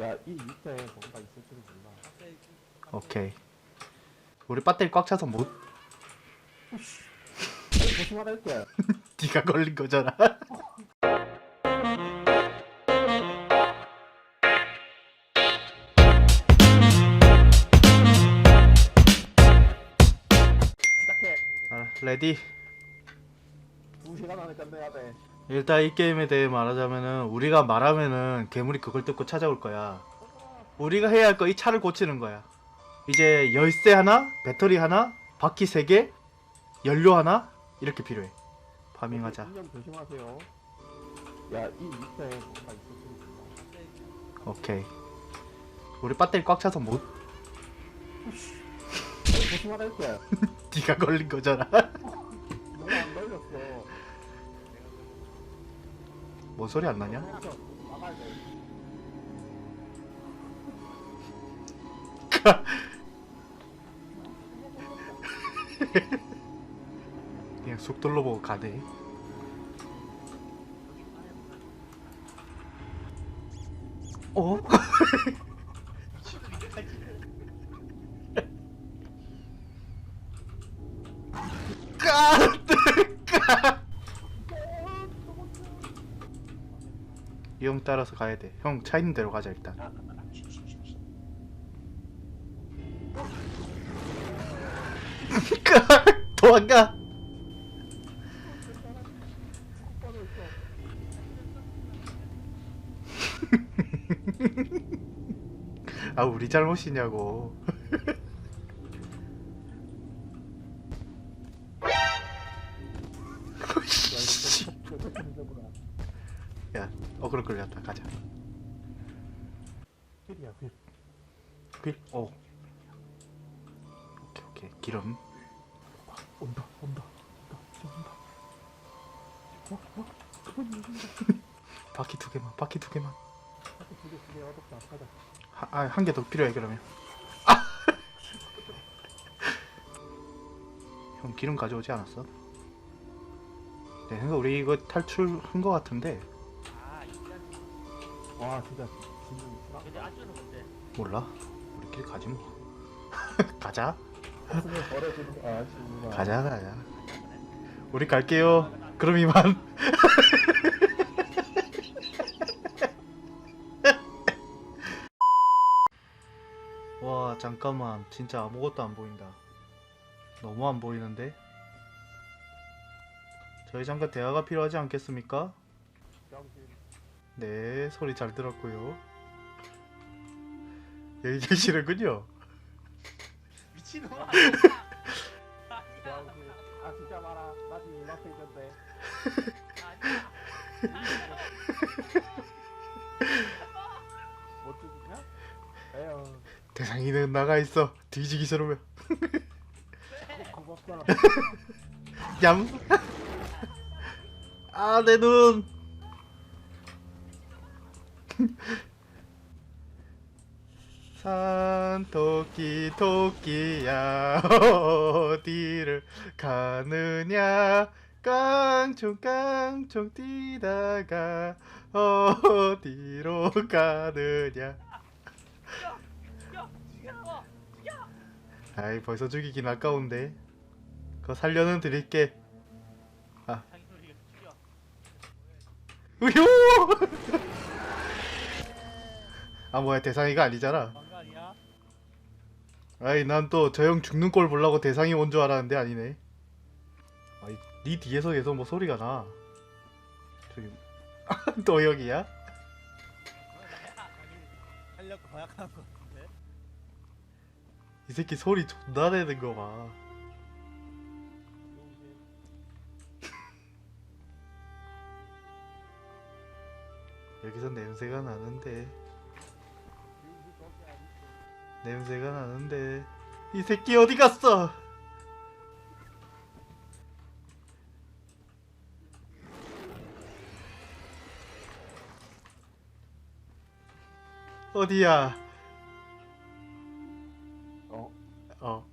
야, 이 밑에 뭔가 있을 줄 몰라. 오케이. 우리 배터리 꽉 차서 못. 조심하라 했게. 네가 걸린 거잖아. 시작해. 아, 레디. 두 시간 안에 끝내야 돼. 일단 이 게임에 대해 말하자면은 우리가 말하면은 괴물이 그걸 듣고 찾아올 거야. 우리가 해야 할 거 이 차를 고치는 거야. 이제 열쇠 하나, 배터리 하나, 바퀴 세 개, 연료 하나 이렇게 필요해. 파밍하자. 신경 조심하세요. 야, 이 밑에 줄 몰라. 오케이. 우리 배터리 꽉 차서 못. 조심하라 했게. 네가 걸린 거잖아. 너무 안 걸렸어. 뭔 소리 안 나냐? 그냥 쑥 둘러보고 가네. 어? 형 따라서 가야 돼. 형 차 있는 대로 가자 일단. 도망가. 아 우리 잘못이냐고. 필이야, 필. 빌. 오. 오케이 오케이 기름. 온다, 온다. 온다, 진짜 온다. 어, 어? 그건 무슨 바퀴 두 개만 바퀴 두 개만. 하트 두개 두개 어둡다. 가자. 아한 개 더 필요해 그러면. 아! 형 기름 가져오지 않았어? 내 생각 우리 이거 탈출한 거 같은데 와, 진짜 진짜 근데 안주는 뭔데? 몰라. 우리끼리 가지 뭐. 가자. 가자 가자. 우리 갈게요. 그럼 이만. 와 잠깐만 진짜 아무것도 안 보인다. 너무 안 보이는데? 저희 잠깐 대화가 필요하지 않겠습니까? 정신. 네 소리 잘 들었고요. 여기 계시는군요. 미친놈아! 아, 진짜 말아. 나 지금 이 앞에 있는데. 못 죽이냐? 에휴. 대상이는 나가 있어. 뒤지기 싫으면. 고맙다. 얌. 아, 내 눈. 산 토끼 토끼야 어디를 가느냐? 깡총 깡총 뛰다가 어디로 가느냐? 아이 벌써 죽이긴 아까운데. 그거 살려는 드릴게. 죽여. 우효! 아 뭐야 대상이가 아니잖아? 아이 난 또 저 형 죽는 꼴 보려고 대상이 온 줄 알았는데 아니네. 아이 네 뒤에서 계속 뭐 소리가 나. 저기 또거 같은데? 이 새끼 소리 존나 내는 거 봐. 여기서 냄새가 나는데 냄새가 나는데 이 새끼 어디 갔어? 어디야? 어? 어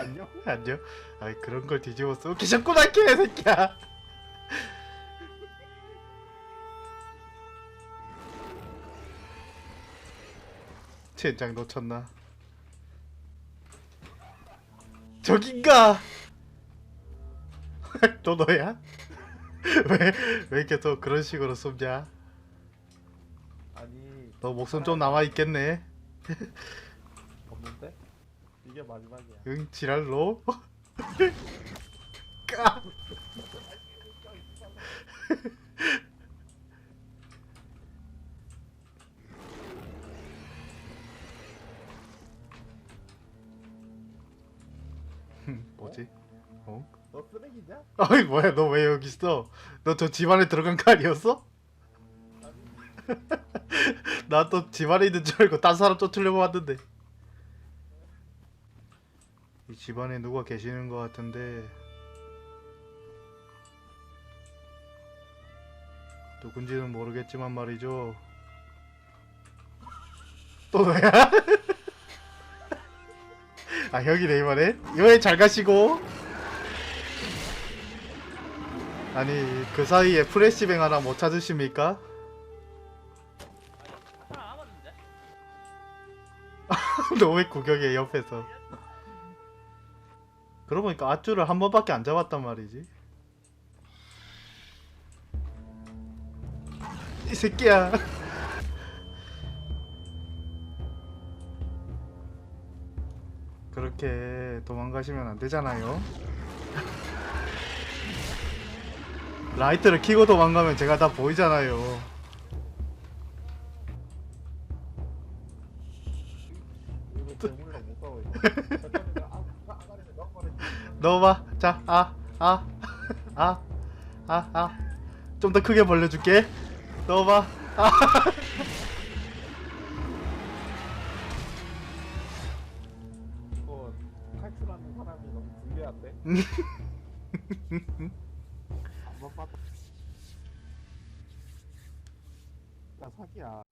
안녕? 안녕. 아이 그런 걸 뒤집어 쏘 계셨구나 개새끼야. 젠장 놓쳤나? 저긴가? 또 너야? 왜, 왜 이렇게 또 그런 식으로 쏘냐? 아니 너 목숨 좀 남아있겠네. 없는데? 이게 마지막이야 응, 지랄로? 까! 아이 뭐야 너 왜 여기 있어? 너 저 집안에 들어간 거 아니었어? 나 또 집안에 있는 줄 알고 딴 사람 쫓으려고 왔는데 이 집안에 누가 계시는 것 같은데 누군지는 모르겠지만 말이죠 또 너야? 아 형이네 이번에 이번에 잘 가시고 아니 그 사이에 프레시뱅 하나 못 찾으십니까? 너 왜 구경해 옆에서? 그러고 보니까 아쭈를 한 번밖에 안 잡았단 말이지. 이 새끼야. 그렇게 도망가시면 안 되잖아요 라이트를 켜고 도망가면 제가 다 보이잖아요 넣어봐. 자, 아, 아, 아, 아, 아. 좀 더 크게 벌려줄게. 넣어봐. 아. 탈출하는 사람이 너무 불리한데? 한번 봐도 야 사기야